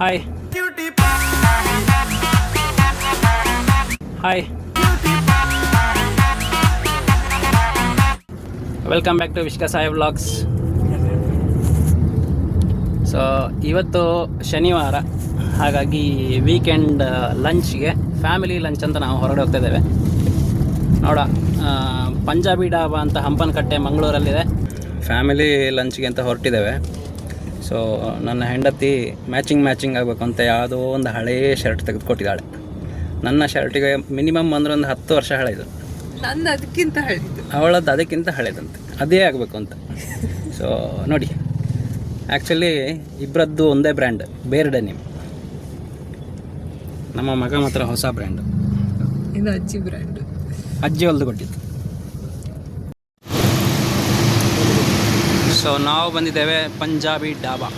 Hi hi welcome back to Vishka Sai vlogs so ಇವತ್ತು ಶನಿವಾರ. ಹಾಗಾಗಿ ವೀಕೆಂಡ್ ಲಂಚ್ಗೆ ಫ್ಯಾಮಿಲಿ ಲಂಚ್ ಅಂತ ನಾವು ಹೊರಗಡೆ ಹೋಗ್ತಾ ಇದ್ದೇವೆ. ನೋಡ ಪಂಜಾಬಿ ಡಾಬಾ ಅಂತ ಹಂಪನಕಟ್ಟೆ ಮಂಗಳೂರಲ್ಲಿದೆ ಫ್ಯಾಮಿಲಿ ಲಂಚ್ಗೆ ಅಂತ ಹೊರಟಿದ್ದೇವೆ. ಸೊ ನನ್ನ ಹೆಂಡತಿ ಮ್ಯಾಚಿಂಗ್ ಮ್ಯಾಚಿಂಗ್ ಆಗಬೇಕು ಅಂತ ಯಾವುದೋ ಒಂದು ಹಳೇ ಶರ್ಟ್ ತೆಗೆದುಕೊಟ್ಟಿದ್ದಾಳೆ. ನನ್ನ ಶರ್ಟಿಗೆ ಮಿನಿಮಮ್ ಅಂದ್ರೆ ಒಂದು ಹತ್ತು ವರ್ಷ ಹಳೆಯದು ನನ್ನ ಅದಕ್ಕಿಂತ ಹಳೆಯದು ಅವಳದ್ದು ಅದಕ್ಕಿಂತ ಹಳೆಯದಂತೆ ಅದೇ ಆಗಬೇಕು ಅಂತ. ಸೊ ನೋಡಿ. ಆ್ಯಕ್ಚುಲಿ ಇಬ್ಬರದ್ದು ಒಂದೇ ಬ್ರ್ಯಾಂಡ್ ಬೇರೆ ಡೆನಿಮ್ ನಮ್ಮ ಮಗ ಮಾತ್ರ ಹೊಸ ಬ್ರ್ಯಾಂಡು ಇದು ಅಜ್ಜಿ ಬ್ರ್ಯಾಂಡ್ ಅಜ್ಜಿ ಹೊಲ್ದು ಕೊಟ್ಟಿದ್ದು. ಸೊ ನಾವು ಬಂದಿದ್ದೇವೆ ಪಂಜಾಬಿ ಡಾಬಾ.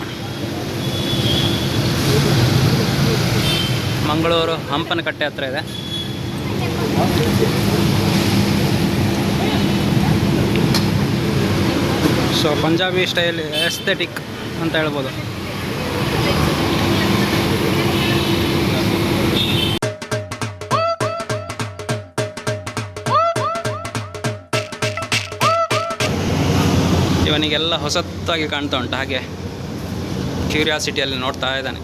ಮಂಗಳೂರು ಹಂಪನಕಟ್ಟೆ ಹತ್ರ ಇದೆ. ಸೊ ಪಂಜಾಬಿ ಸ್ಟೈಲ್ ಎಸ್ಥೆಟಿಕ್ ಅಂತ ಹೇಳ್ಬೋದು. ಇವನಿಗೆಲ್ಲ ಹೊಸತ್ತಾಗಿ ಕಾಣ್ತಾ ಉಂಟು. ಹಾಗೆ ಕ್ಯೂರಿಯಾಸಿಟಿಯಲ್ಲಿ ನೋಡ್ತಾ ಇದ್ದಾನೆ.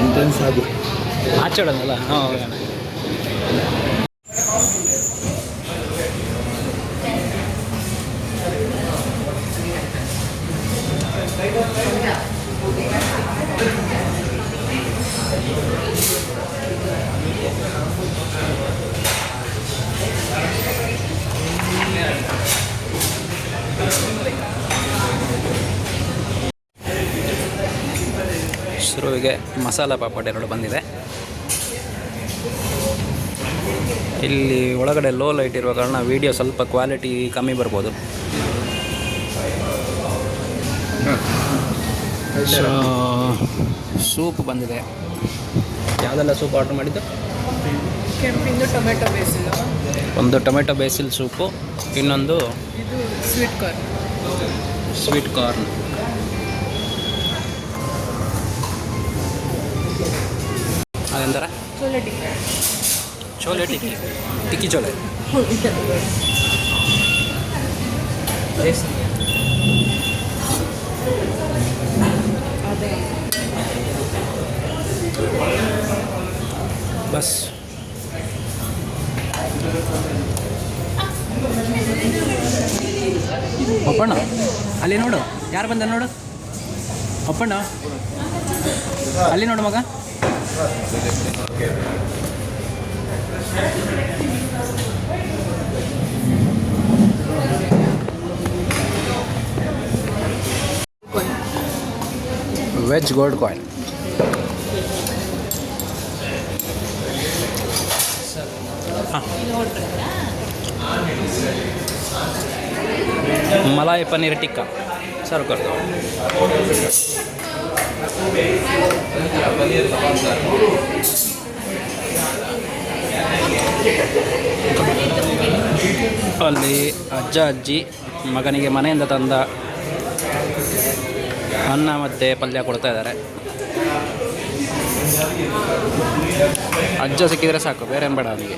ಎಂಟ್ರೆನ್ಸ್ ಆಚೆ ಹಾಂ ಶುರುವಿಗೆ ಮಸಾಲ ಪಾಪಡ್ ಎರಡು ಬಂದಿದೆ. ಇಲ್ಲಿ ಒಳಗಡೆ ಲೋ ಲೈಟ್ ಇರುವ ಕಾರಣ ವಿಡಿಯೋ ಸ್ವಲ್ಪ ಕ್ವಾಲಿಟಿ ಕಮ್ಮಿ ಬರ್ಬೋದು. ಸೊ ಸೂಪ್ ಬಂದಿದೆ. ಯಾವುದೆಲ್ಲ ಸೂಪ್ ಆರ್ಡ್ರ್ ಮಾಡಿದ್ದು? ಕೆಂಪಿಂದು ಟೊಮೆಟೊ ಬೇಸಿಲ್. ಒಂದು ಟೊಮೆಟೊ ಬೇಸಿಲ್ ಸೂಪು ಇನ್ನೊಂದು ಇದು ಸ್ವೀಟ್ ಕಾರ್ನ್ ಸ್ವೀಟ್ ಕಾರ್ನ್ ಅದೆಂದರೆ ಚೋಲೆ ಟಿಕ್ಕಿ. ಚೋಲೆ ಟಿಕ್ಕಿ. ಟಿಕ್ಕಿ ಚೋಲೆ. ಬಸ್ ಅಪ್ಪಣ್ಣ ಅಲ್ಲಿ ನೋಡು ಯಾರು ಬಂದ ನೋಡು ಅಪ್ಪಣ್ಣ ಅಲ್ಲಿ ನೋಡು ಮಗ veg gold coin malai paneer tikka. Serve ಕರ್ ಅಲ್ಲಿ ಅಜ್ಜ ಅಜ್ಜಿ ಮಗನಿಗೆ ಮನೆಯಿಂದ ತಂದ ಅನ್ನ ಮತ್ತೆ ಪಲ್ಯ ಕೊಡ್ತಾ ಇದ್ದಾರೆ. ಅಜ್ಜ ಸಿಕ್ಕಿದರೆ ಸಾಕು, ಬೇರೆ ಬೇಡ ಅವನಿಗೆ.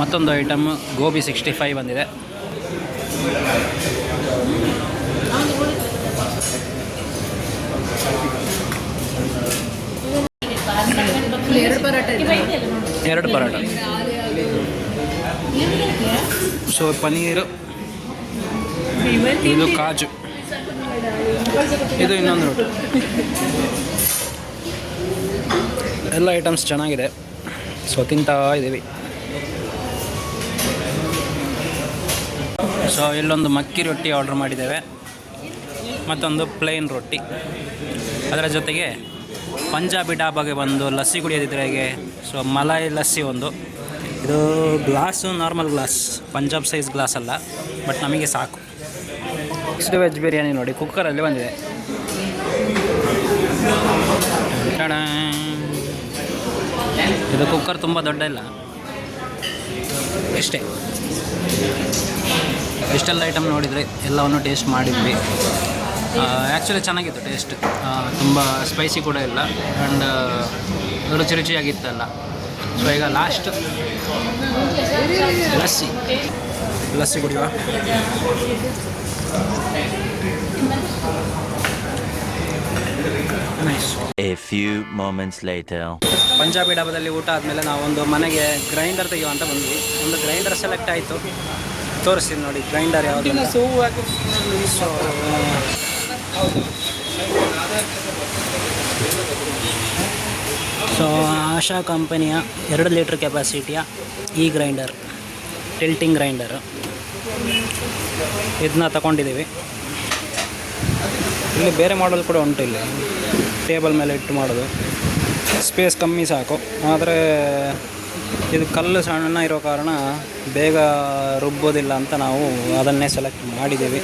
ಮತ್ತೊಂದು ಐಟಮ್ ಗೋಬಿ ಸಿಕ್ಸ್ಟಿ ಫೈವ್ ಬಂದಿದೆ. ಎರಡು ಪರಾಟ ಸೊ ಪನೀರು ಇದು ಕಾಜು ಇದು ಇನ್ನೊಂದು ರೋಟಿ ಎಲ್ಲ ಐಟಮ್ಸ್ ಚೆನ್ನಾಗಿದೆ. ಸೊ ತಿಂತಾ ಇದ್ದೀವಿ ಸೊ ಇಲ್ಲೊಂದು ಮಕ್ಕಿ ರೊಟ್ಟಿ ಆರ್ಡ್ರ್ ಮಾಡಿದ್ದೇವೆ. ಮತ್ತೊಂದು ಪ್ಲೇನ್ ರೊಟ್ಟಿ. ಅದರ ಜೊತೆಗೆ ಪಂಜಾಬಿ ಡಾಬಾಗೆ ಬಂದು ಲಸ್ಸಿ ಕುಡಿಯೋದಿದ್ರೆ ಹೇಗೆ? ಸೊ ಮಲಾಯಿ ಲಸ್ಸಿ ಒಂದು. ಇದು glass normal glass Punjab size glass ಅಲ್ಲ ಬಟ್ ನಮಗೆ ಸಾಕು. ನೆಕ್ಸ್ಟ್ ವೆಜ್ ಬಿರಿಯಾನಿ ನೋಡಿ ಕುಕ್ಕರಲ್ಲಿ ಬಂದಿದೆ. ಇದು ಕುಕ್ಕರ್ ತುಂಬ ದೊಡ್ಡ ಇಲ್ಲ. ಇಷ್ಟೇ. ಎಷ್ಟೆಲ್ಲ ಐಟಮ್ ನೋಡಿದರೆ ಎಲ್ಲವನ್ನು ಟೇಸ್ಟ್ ಮಾಡಿದ್ವಿ. ಆ್ಯಕ್ಚುಲಿ ಚೆನ್ನಾಗಿತ್ತು ಟೇಸ್ಟ್ ತುಂಬ ಸ್ಪೈಸಿ ಕೂಡ ಇಲ್ಲ. ಆ್ಯಂಡ್ ರುಚಿ ರುಚಿಯಾಗಿತ್ತಲ್ಲ. ಸೊ ಈಗ ಲಾಸ್ಟ್ ಲಸ್ಸಿ. ಲಸ್ಸಿ ಕುಡಿಯುವ? A few moments moments later. Punjabi ಡಾಬಾದಲ್ಲಿ ಊಟ ಆದಮೇಲೆ ನಾವೊಂದು ಮನೆಗೆ ಗ್ರೈಂಡರ್ ತೆಗೆಯುವ ಅಂತ ಬಂದ್ವಿ. ಒಂದು ಗ್ರೈಂಡರ್ ಸೆಲೆಕ್ಟ್ ಆಯಿತು. ತೋರಿಸ್ತೀನಿ ನೋಡಿ ಗ್ರೈಂಡರ್ ಯಾವುದು ಸೊ ಆಶಾ ಕಂಪನಿಯ ಎರಡು ಲೀಟ್ರ್ ಕೆಪಾಸಿಟಿಯ ಈ ಗ್ರೈಂಡರ್ ಟಿಲ್ಟಿಂಗ್ ಗ್ರೈಂಡರ್ ಇದನ್ನ ತಗೊಂಡಿದ್ದೀವಿ. ಇಲ್ಲಿ ಬೇರೆ ಮಾಡಲ್ ಕೂಡ ಉಂಟು ಇಲ್ಲಿ. ಟೇಬಲ್ ಮೇಲೆ ಇಟ್ಟು ಮಾಡೋದು. ಸ್ಪೇಸ್ ಕಮ್ಮಿ ಸಾಕು. ಆದರೆ ಇದು ಕಲ್ಲು ಸಣ್ಣ ಇರೋ ಕಾರಣ ಬೇಗ ರುಬ್ಬೋದಿಲ್ಲ ಅಂತ ನಾವು ಅದನ್ನೇ ಸೆಲೆಕ್ಟ್ ಮಾಡಿದ್ದೀವಿ.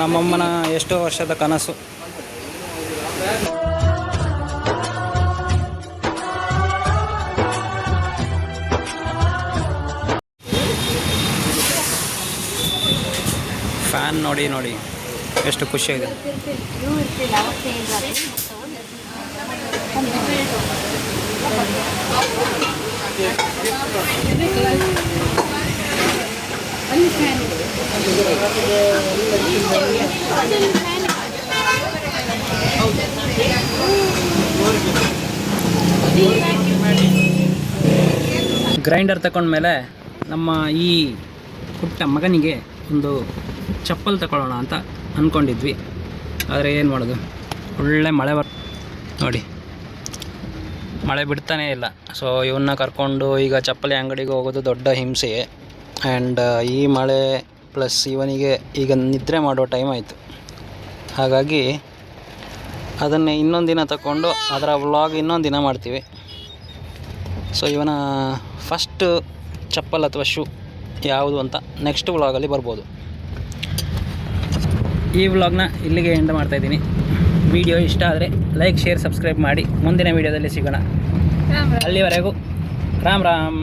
ನಮ್ಮಮ್ಮನ ಎಷ್ಟೋ ವರ್ಷದ ಕನಸು. ಫ್ಯಾನ್ ನೋಡಿ ನೋಡಿ. ಎಷ್ಟು ಖುಷಿಯಾಗಿದೆ. ಗ್ರೈಂಡರ್ ತಗೊಂಡ್ಮೇಲೆ ನಮ್ಮ ಈ ಪುಟ್ಟ ಮಗನಿಗೆ ಒಂದು ಚಪ್ಪಲ್ ತಗೊಳ್ಳೋಣ ಅಂತ ಅಂದ್ಕೊಂಡಿದ್ವಿ ಆದರೆ ಏನು ಮಾಡೋದು? ಒಳ್ಳೆ ಮಳೆ ಬರ್ ನೋಡಿ. ಮಳೆ ಬಿಡ್ತಾನೇ ಇಲ್ಲ. ಸೊ ಇವನ್ನ ಕರ್ಕೊಂಡು ಈಗ ಚಪ್ಪಲಿ ಅಂಗಡಿಗೆ ಹೋಗೋದು ದೊಡ್ಡ ಹಿಂಸೆ. ಆ್ಯಂಡ್ ಈ ಮಳೆ ಪ್ಲಸ್ ಇವನಿಗೆ ಈಗ ನಿದ್ರೆ ಮಾಡೋ ಟೈಮ್ ಆಯಿತು. ಹಾಗಾಗಿ ಅದನ್ನೇ ಇನ್ನೊಂದು ದಿನ ತಗೊಂಡು ಅದರ ವ್ಲಾಗ್ ಇನ್ನೊಂದು ದಿನ ಮಾಡ್ತೀವಿ. ಸೊ ಇವನ ಫಸ್ಟ್ ಚಪ್ಪಲ್ ಅಥವಾ ಶೂ ಯಾವುದು ಅಂತ ನೆಕ್ಸ್ಟ್ ವ್ಲಾಗಲ್ಲಿ ಬರ್ಬೋದು. ಈ ವ್ಲಾಗ್ನ ಇಲ್ಲಿಗೆ ಎಂಡ್ ಮಾಡ್ತಾಯಿದ್ದೀನಿ ವಿಡಿಯೋ ಇಷ್ಟ ಆದರೆ ಲೈಕ್ ಶೇರ್ ಸಬ್ಸ್ಕ್ರೈಬ್ ಮಾಡಿ. ಮುಂದಿನ ವಿಡಿಯೋದಲ್ಲಿ ಸಿಗೋಣ. ಅಲ್ಲಿವರೆಗೂ ರಾಮ್ ರಾಮ್.